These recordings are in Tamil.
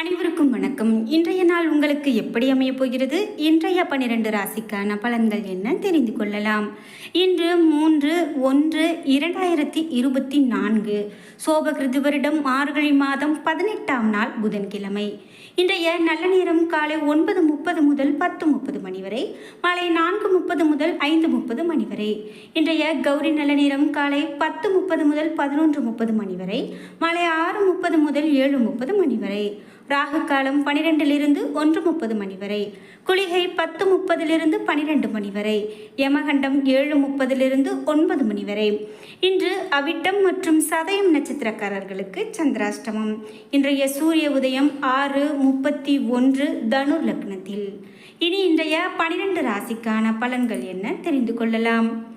அனைவருக்கும் வணக்கம். இன்றைய நாள் உங்களுக்கு எப்படி அமையப் போகிறது? இன்றைய பன்னிரெண்டு ராசிக்கான பலன்கள் என்ன? தெரிந்து கொள்ளலாம். இன்று மூன்று ஒன்று இரண்டாயிரத்தி இருபத்தி நான்கு. சோபகிருது வருடம் மார்கழி மாதம் பதினெட்டாம் நாள் புதன்கிழமை. இன்றைய நல்ல நேரம் காலை ஒன்பது முப்பது முதல் பத்து முப்பது மணி வரை மாலை நான்கு முப்பது முதல் ஐந்து முப்பது மணி வரை. இன்றைய கௌரி நல்ல நேரம் காலை பத்து முப்பது முதல் பதினொன்று முப்பது மணி வரை மாலை ஆறு முப்பது முதல் ஏழு முப்பது மணி வரை. ராகு காலம் பனிரெண்டிலிருந்து ஒன்று முப்பது மணி வரை. குளிகை பத்து முப்பதிலிருந்து பனிரெண்டு மணி வரை. யமகண்டம் ஏழு முப்பதிலிருந்து ஒன்பது மணி வரை. இன்று அவிட்டம் மற்றும் சதயம் நட்சத்திரக்காரர்களுக்கு சந்திராஷ்டமம். இன்றைய சூரிய உதயம் ஆறு முப்பத்தி ஒன்று தனு லக்னத்தில். இனி இன்றைய பனிரெண்டு ராசிக்கான பலன்கள் என்ன தெரிந்து கொள்ளலாம்?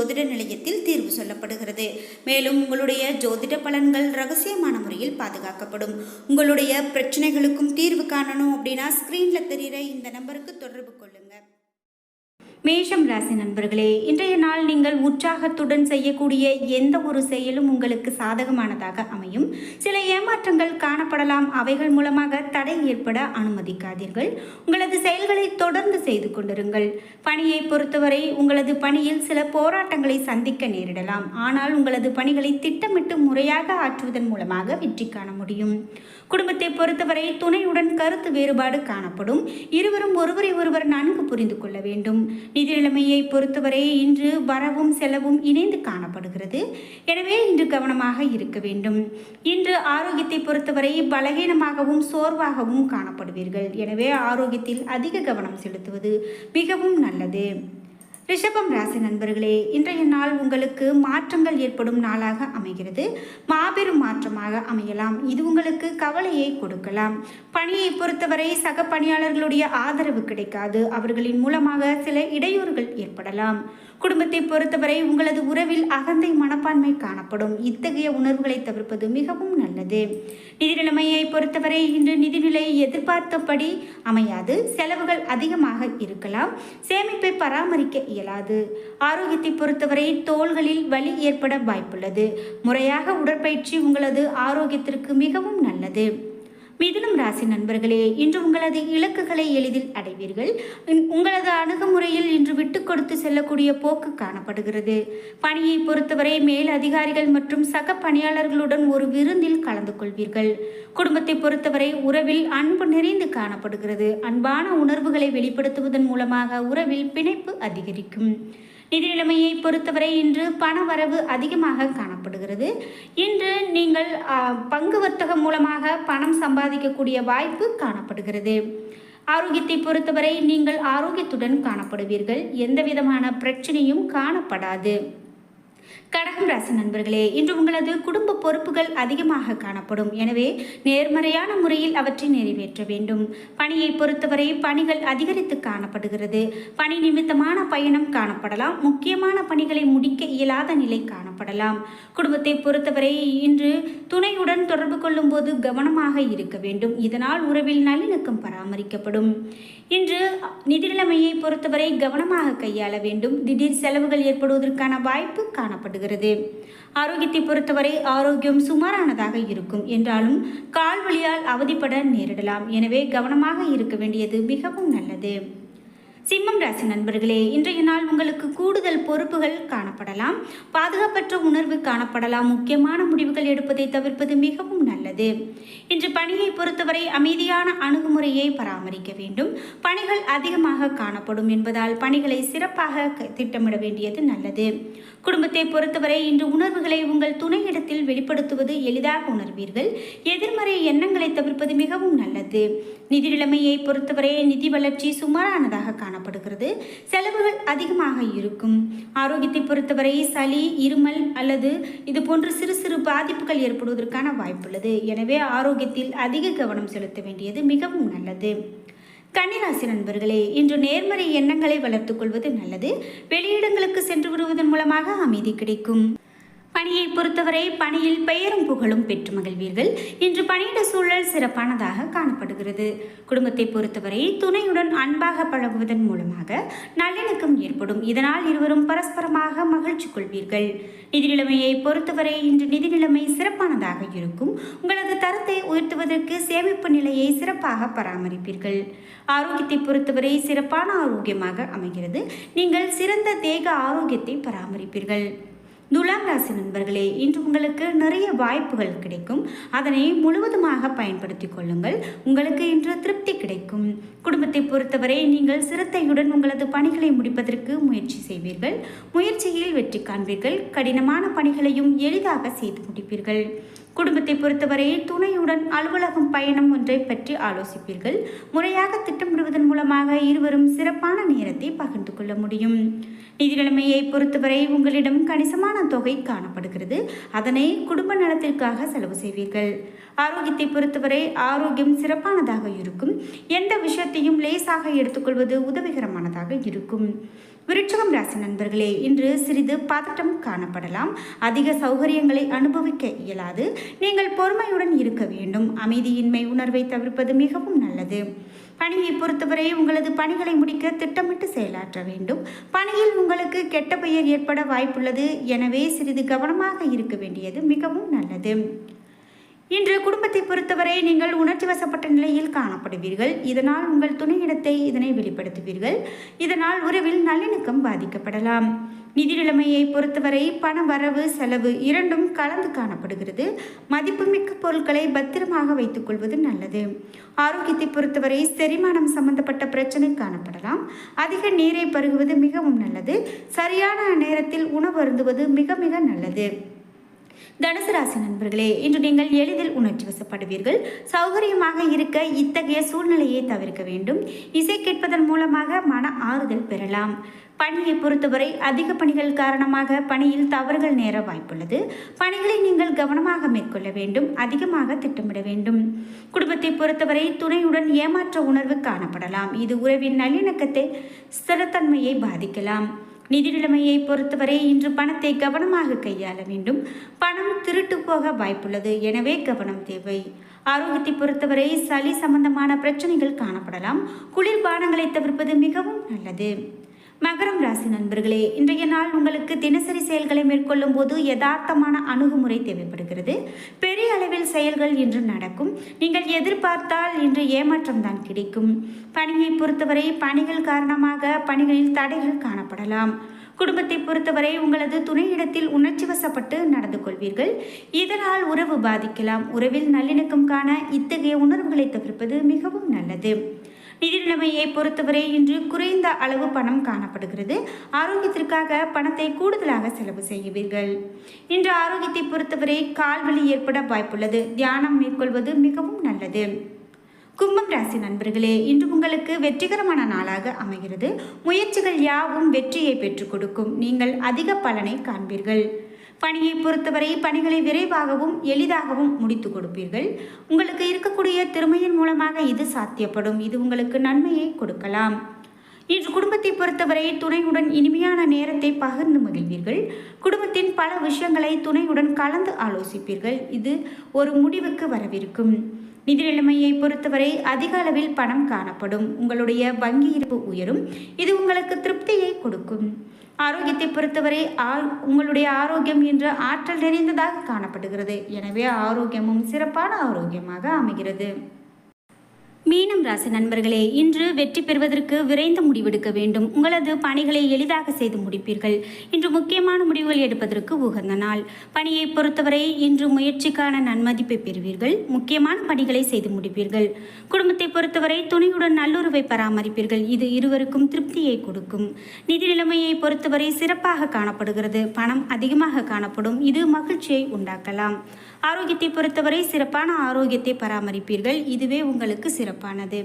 ஜோதிட நிலையத்தில் தீர்வு சொல்லப்படுகிறது. மேலும் உங்களுடைய ஜோதிட பலன்கள் ரகசியமான முறையில் பாதுகாக்கப்படும். உங்களுடைய பிரச்சனைகளுக்கும் தீர்வு காணணும் அப்படின்னா ஸ்க்ரீனில் தெரிகிற இந்த நம்பருக்கு தொடர்பு கொள்ளுங்கள் மேஷம் ராசி நண்பர்களே இன்றைய நாள் நீங்கள் உற்சாகத்துடன் செய்யக்கூடிய எந்த ஒரு செயலும் உங்களுக்கு சாதகமானதாக அமையும். சில ஏமாற்றங்கள் காணப்படலாம். அவைகள் மூலமாக தடை ஏற்பட அனுமதிக்காதீர்கள். உங்களது செயல்களை தொடர்ந்து செய்து கொண்டிருங்கள். பணியை பொறுத்தவரை உங்களது பணியில் சில போராட்டங்களை சந்திக்க நேரிடலாம். ஆனால் உங்களது பணிகளை திட்டமிட்டு முறையாக ஆற்றுவதன் மூலமாக வெற்றி காண முடியும். குடும்பத்தை பொறுத்தவரை துணையுடன் கருத்து வேறுபாடு காணப்படும். இருவரும் ஒருவரை ஒருவர் நன்கு புரிந்து கொள்ள வேண்டும். நிதி நிலைமையை பொறுத்தவரை இன்று வரவும் செலவும் இணைந்து காணப்படுகிறது. எனவே இன்று கவனமாக இருக்க வேண்டும். இன்று ஆரோக்கியத்தை பொறுத்தவரை பலகீனமாகவும் சோர்வாகவும் காணப்படுவீர்கள். எனவே ஆரோக்கியத்தில் அதிக கவனம் செலுத்துவது மிகவும் நல்லது. ரிஷபம் ராசி நண்பர்களே இன்றைய நாள் உங்களுக்கு மாற்றங்கள் ஏற்படும் நாளாக அமைகிறது. மாபெரும் மாற்றமாக அமையலாம். இது உங்களுக்கு கவலையை கொடுக்கலாம். பணியை பொறுத்தவரை சக பணியாளர்களுடைய ஆதரவு கிடைக்காது. அவர்களின் மூலமாக சில இடையூறுகள் ஏற்படலாம். குடும்பத்தை பொறுத்தவரை உங்களது உறவில் அகந்தை மனப்பான்மை காணப்படும். இத்தகைய உணர்வுகளை தவிர்ப்பது மிகவும் நல்லது. நிதி நிலைமையை பொறுத்தவரை இன்று நிதிநிலை எதிர்பார்த்தபடி அமையாது. செலவுகள் அதிகமாக இருக்கலாம். சேமிப்பை பராமரிக்க இயலாது. ஆரோக்கியத்தை பொறுத்தவரை தோள்களில் வலி ஏற்பட வாய்ப்புள்ளது. முறையாக உடற்பயிற்சி உங்களது ஆரோக்கியத்திற்கு மிகவும் நல்லது. மிதுனம் ராசி நண்பர்களே இன்று உங்களது இலக்குகளை எளிதில் அடைவீர்கள். உங்களது அணுகுமுறையில் இன்று விட்டு கொடுத்து செல்லக்கூடிய போக்கு காணப்படுகிறது. பணியை பொறுத்தவரை மேல் அதிகாரிகள் மற்றும் சக பணியாளர்களுடன் ஒரு விருந்தில் கலந்து கொள்வீர்கள். குடும்பத்தை பொறுத்தவரை உறவில் அன்பு நிறைந்து காணப்படுகிறது. அன்பான உணர்வுகளை வெளிப்படுத்துவதன் மூலமாக உறவில் பிணைப்பு அதிகரிக்கும். நிதி நிலைமையை பொறுத்தவரை இன்று பண வரவு அதிகமாக காணப்படுகிறது. இன்று நீங்கள் பங்கு வர்த்தகம் மூலமாக பணம் சம்பாதிக்கக்கூடிய வாய்ப்பு காணப்படுகிறது. ஆரோக்கியத்தை பொறுத்தவரை நீங்கள் ஆரோக்கியத்துடன் காணப்படுவீர்கள். எந்த விதமான பிரச்சனையும் காணப்படாது. கடகம் ராசி நண்பர்களே இன்று உங்களது குடும்ப பொறுப்புகள் அதிகமாக காணப்படும். எனவே நேர்மறையான முறையில் அவற்றை நிறைவேற்ற வேண்டும். பணியை பொறுத்தவரை பணிகள் அதிகரித்து காணப்படுகிறது. பணி நிமித்தமான பயணம் காணப்படலாம். முக்கியமான பணிகளை முடிக்க இயலாத நிலை காணப்படலாம். குடும்பத்தை பொறுத்தவரை இன்று துணையுடன் தொடர்பு கொள்ளும்போது கவனமாக இருக்க வேண்டும். இதனால் உறவில் நல்லிணக்கம் பராமரிக்கப்படும். இன்று நிதிநிலைமையை பொறுத்தவரை கவனமாக கையாள வேண்டும். திடீர் செலவுகள் ஏற்படுவதற்கான வாய்ப்பு காணப்படுகிறது. ஆரோக்கியத்தை பொறுத்தவரை ஆரோக்கியம் சுமாரானதாக இருக்கும். என்றாலும் கால் வலியால் அவதிப்பட நேரிடலாம். எனவே கவனமாக இருக்க வேண்டியது மிகவும் நல்லது. சிம்மம் ராசி நண்பர்களே இன்றைய நாள் உங்களுக்கு கூடுதல் பொறுப்புகள் காணப்படலாம். பாதுகாப்பற்ற உணர்வு காணப்படலாம். முக்கியமான முடிவுகள் எடுப்பதை தவிர்ப்பது மிகவும் நல்லது. இன்று பணியை பொறுத்தவரை அமைதியான அணுகுமுறையை பராமரிக்க வேண்டும். பணிகள் அதிகமாக காணப்படும் என்பதால் பணிகளை சிறப்பாக க- திட்டமிட வேண்டியது நல்லது. குடும்பத்தை பொறுத்தவரை இன்று உணர்வுகளை உங்கள் துணையிடத்தில் வெளிப்படுத்துவது எளிதாக உணர்வீர்கள். எதிர்மறை எண்ணங்களை தவிர்ப்பது மிகவும் நல்லது. நிதி நிலைமையை பொறுத்தவரை நிதி வளர்ச்சி சுமாரானதாக காணப்படுகிறது. செலவுகள் அதிகமாக இருக்கும். ஆரோக்கியத்தை பொறுத்தவரை சளி இருமல் அல்லது இது போன்ற சிறு சிறு பாதிப்புகள் ஏற்படுவதற்கான வாய்ப்புள்ளது. எனவே ஆரோக்கியத்தில் அதிக கவனம் செலுத்த வேண்டியது மிகவும் நல்லது. கன்னிராசி நண்பர்களே இன்று நேர்மறை எண்ணங்களை வளர்த்துக் கொள்வது நல்லது. வெளியிடங்களுக்கு சென்று வருவதன் மூலமாக அமைதி கிடைக்கும். பணியை பொறுத்தவரை பணியில் பெயரும் புகழும் பெற்று மகிழ்வீர்கள். இன்று பணியிட சூழல் சிறப்பானதாக காணப்படுகிறது. குடும்பத்தை பொறுத்தவரை துணையுடன் அன்பாக பழகுவதன் மூலமாக நல்லிணக்கம் ஏற்படும். இதனால் இருவரும் பரஸ்பரமாக மகிழ்ச்சி கொள்வீர்கள். நிதி நிலைமையை பொறுத்தவரை இன்று நிதி நிலைமை சிறப்பானதாக இருக்கும். உங்களது தரத்தை உயர்த்துவதற்கு சேமிப்பு நிலையை சிறப்பாக பராமரிப்பீர்கள். ஆரோக்கியத்தை பொறுத்தவரை சிறப்பான ஆரோக்கியமாக அமைகிறது. நீங்கள் சிறந்த தேக ஆரோக்கியத்தை பராமரிப்பீர்கள். துலாம் ராசி நண்பர்களே இன்று உங்களுக்கு நிறைய வாய்ப்புகள் கிடைக்கும். அதனை முழுவதுமாக பயன்படுத்தி கொள்ளுங்கள். உங்களுக்கு இன்று திருப்தி கிடைக்கும். குடும்பத்தை பொறுத்தவரை நீங்கள் சிரத்தையுடன் உங்களது பணிகளை முடிப்பதற்கு முயற்சி செய்வீர்கள். முயற்சியில் வெற்றி காண்பீர்கள். கடினமான பணிகளையும் எளிதாக செய்து முடிப்பீர்கள். குடும்பத்தை பொறுத்தவரை துணையுடன் அலுவலகம் பயணம் ஒன்றை பற்றி ஆலோசிப்பீர்கள். முறையாக திட்டமிடுவதன் மூலமாக இருவரும் சிறப்பான நேரத்தை பகிர்ந்து கொள்ள முடியும். நிதி நிலைமையை பொறுத்தவரை உங்களிடம் கணிசமான தொகை காணப்படுகிறது. அதனை குடும்ப நலத்திற்காக செலவு செய்வீர்கள். ஆரோக்கியத்தை பொறுத்தவரை ஆரோக்கியம் சிறப்பானதாக இருக்கும். எந்த விஷயத்தையும் லேசாக எடுத்துக்கொள்வது உதவிகரமானதாக இருக்கும். விருட்சகம் ராசி நண்பர்களே இன்று சிறிது பதட்டம் காணப்படலாம். அதிக சௌகரியங்களை அனுபவிக்க இயலாது. நீங்கள் பொறுமையுடன் இருக்க வேண்டும். அமைதியின்மை உணர்வை தவிர்ப்பது மிகவும் நல்லது. பணியை பொறுத்தவரை உங்களது பணிகளை முடிக்க திட்டமிட்டு செயலாற்ற வேண்டும். பணியில் உங்களுக்கு கெட்ட பெயர் ஏற்பட வாய்ப்புள்ளது. எனவே சிறிது கவனமாக இருக்க வேண்டியது மிகவும் நல்லது. இன்று குடும்பத்தை பொறுத்தவரை நீங்கள் உணர்ச்சி வசப்பட்ட நிலையில் காணப்படுவீர்கள். இதனால் உங்கள் துணையிடத்தை இதனை வெளிப்படுத்துவீர்கள். இதனால் உறவில் நல்லிணக்கம் பாதிக்கப்படலாம். நிதி நிலைமையை பொறுத்தவரை பண வரவு செலவு இரண்டும் கலந்து காணப்படுகிறது. மதிப்புமிக்க பொருட்களை பத்திரமாக வைத்துக் கொள்வது நல்லது. ஆரோக்கியத்தை பொறுத்தவரை செரிமானம் சம்பந்தப்பட்ட பிரச்சனை காணப்படலாம். அதிக நீரை பருகுவது மிகவும் நல்லது. சரியான நேரத்தில் உணவு அருந்துவது மிக மிக நல்லது. தனுசு ராசி நண்பர்களே இன்று நீங்கள் எளிதில் உணர்ச்சி வசப்படுவீர்கள். சௌகரியமாக இருக்க இத்தகைய சூழ்நிலையை தவிர்க்க வேண்டும். இசை கேட்பதன் மூலமாக மன ஆறுதல் பெறலாம். பணியை பொறுத்தவரை அதிக பணிகள் காரணமாக பணியில் தவறுகள் நேர வாய்ப்புள்ளது. பணிகளை நீங்கள் கவனமாக மேற்கொள்ள வேண்டும். அதிகமாக திட்டமிட வேண்டும். குடும்பத்தை பொறுத்தவரை துணையுடன் ஏமாற்ற உணர்வு காணப்படலாம். இது உறவின் நல்லிணக்கத்தை ஸ்திரத்தன்மையை பாதிக்கலாம். நிதி நிலைமையை பொறுத்தவரை இன்று பணத்தை கவனமாக கையாள வேண்டும். பணம் திருட்டு போக வாய்ப்புள்ளது. எனவே கவனம் தேவை. ஆரோக்கியத்தை பொறுத்தவரை சளி சம்பந்தமான பிரச்சனைகள் காணப்படலாம். குளிர்பானங்களை தவிர்ப்பது மிகவும் நல்லது. மகரம் ராசி நண்பர்களே இன்றைய நாள் உங்களுக்கு தினசரி செயல்களை மேற்கொள்ளும் போது யதார்த்தமான அணுகுமுறை தேவைப்படுகிறது. பெரிய அளவில் செயல்கள் இன்று நடக்கும். நீங்கள் எதிர்பார்த்தால் இன்று ஏமாற்றம் தான் கிடைக்கும். பணியை பொறுத்தவரை பணிகள் காரணமாக பணிகளில் தடைகள் காணப்படலாம். குடும்பத்தை பொறுத்தவரை உங்களது துணையிடத்தில் உணர்ச்சி வசப்பட்டு நடந்து கொள்வீர்கள். இதனால் உறவு பாதிக்கலாம். உறவில் நல்லிணக்கம் காண இத்தகைய உணர்வுகளை தவிர்ப்பது மிகவும் நல்லது. நிதி நிலைமையை பொறுத்தவரை இன்று குறைந்த அளவு பணம் காணப்படுகிறது. ஆரோக்கியத்திற்காக பணத்தை கூடுதலாக செலவு செய்வீர்கள். இன்று ஆரோக்கியத்தை பொறுத்தவரை கால்வலி ஏற்பட வாய்ப்புள்ளது. தியானம் மேற்கொள்வது மிகவும் நல்லது. கும்பம் ராசி நண்பர்களே இன்று உங்களுக்கு வெற்றிகரமான நாளாக அமைகிறது. முயற்சிகள் யாவும் வெற்றியை பெற்றுக் கொடுக்கும். நீங்கள் அதிக பலனை காண்பீர்கள். பணியை பொறுத்தவரை பணிகளை விரைவாகவும் எளிதாகவும் முடித்து கொடுப்பீர்கள். உங்களுக்கு இருக்கக்கூடிய திறமையின் மூலமாக இது சாத்தியப்படும். இது உங்களுக்கு நன்மையை கொடுக்கலாம். இன்று குடும்பத்தை பொறுத்தவரை துணையுடன் இனிமையான நேரத்தை பகிர்ந்து மகிழ்வீர்கள். குடும்பத்தின் பல விஷயங்களை துணையுடன் கலந்து ஆலோசிப்பீர்கள். இது ஒரு முடிவுக்கு வரவிருக்கும். நிதி நிலைமையை பொறுத்தவரை அதிக அளவில் பணம் காணப்படும். உங்களுடைய வங்கி இருப்பு உயரும். இது உங்களுக்கு திருப்தியை கொடுக்கும். ஆரோக்கியத்தை பொறுத்தவரை ஆ- உங்களுடைய ஆரோக்கியம் இன்று ஆற்றல் நிறைந்ததாக காணப்படுகிறது. எனவே ஆரோக்கியமும் சிறப்பான ஆரோக்கியமாக அமைகிறது. மீனம் ராசி நண்பர்களே இன்று வெற்றி பெறுவதற்கு விரைந்து முடிவெடுக்க வேண்டும். உங்களது பணிகளை எளிதாக செய்து முடிப்பீர்கள். இன்று முக்கியமான முடிவுகள் எடுப்பதற்கு உகந்த நாள். பணியை பொறுத்தவரை இன்று முயற்சிக்கான நன்மதிப்பை பெறுவீர்கள். முக்கியமான பணிகளை செய்து முடிப்பீர்கள். குடும்பத்தை பொறுத்தவரை துணையுடன் நல்லுறவை பராமரிப்பீர்கள். இது இருவருக்கும் திருப்தியை கொடுக்கும். நிதி நிலைமையை பொறுத்தவரை சிறப்பாக காணப்படுகிறது. பணம் அதிகமாக காணப்படும். இது மகிழ்ச்சியை உண்டாக்கலாம். ஆரோக்கியத்தை பொறுத்தவரை சிறப்பான ஆரோக்கியத்தை பராமரிப்பீர்கள். இதுவே உங்களுக்கு சிறப்பானது.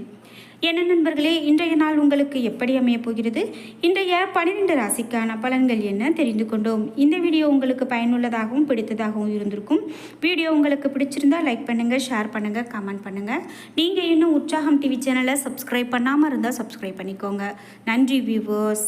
என்ன நண்பர்களே இன்றைய நாள் உங்களுக்கு எப்படி அமையப் போகிறது? இன்றைய பன்னிரெண்டு ராசிக்கான பலன்கள் என்ன தெரிந்து கொண்டோம். இந்த வீடியோ உங்களுக்கு பயனுள்ளதாகவும் பிடித்ததாகவும் இருந்திருக்கும். வீடியோ உங்களுக்கு பிடிச்சிருந்தா லைக் பண்ணுங்கள் ஷேர் பண்ணுங்கள் கமெண்ட் பண்ணுங்கள் நீங்கள் இன்னும் உற்சாகம் டிவி சேனலை சப்ஸ்கிரைப் பண்ணாமல் இருந்தால் சப்ஸ்கிரைப் பண்ணிக்கோங்க. நன்றி வியூவர்ஸ்